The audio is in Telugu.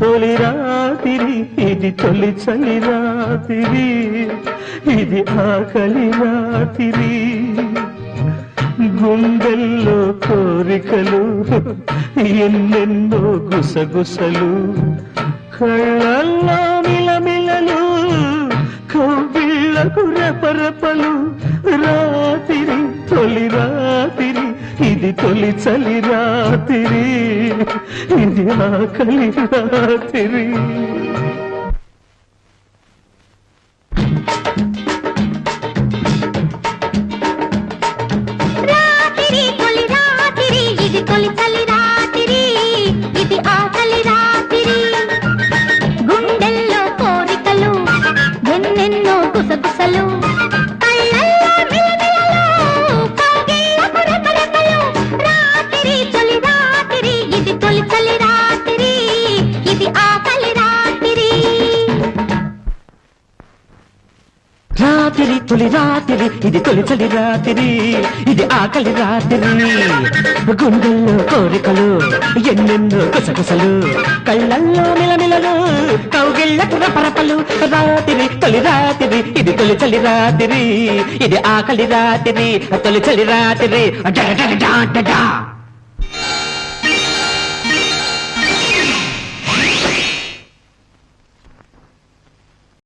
తొలి రాత్రి ఇది తొలి చలి రాత్రి ఇది ఆకలి రాత్రి. గుండెల్లో కోరికలు ఎన్నెన్నో గుసగుసలు కళ్ళల్లో మిలమిలలు కౌగిళ్ళకు రెపరెపలు రాత్రి తొలి రాత్రి ఇది తొలి చలి రాత్రి ఇది ఆకలి రాత్రి. రాత్రి రాత్రి తొలి రాత్రి ఇది తొలిచలి రాత్రి ఇది ఆకలి రాత్రి. గుండెల్లో కోరికలు ఎన్నెన్నో కుసకుసలు కళ్ళల్లో మిలమిలలు కౌగిళ్ళకు పరపలు. రాత్రి తొలి రాత్రి ఇది తొలిచలి రాత్రి ఇది ఆకలి రాత్రి తొలిచలి రాత్రి. డా డా డా డా డా.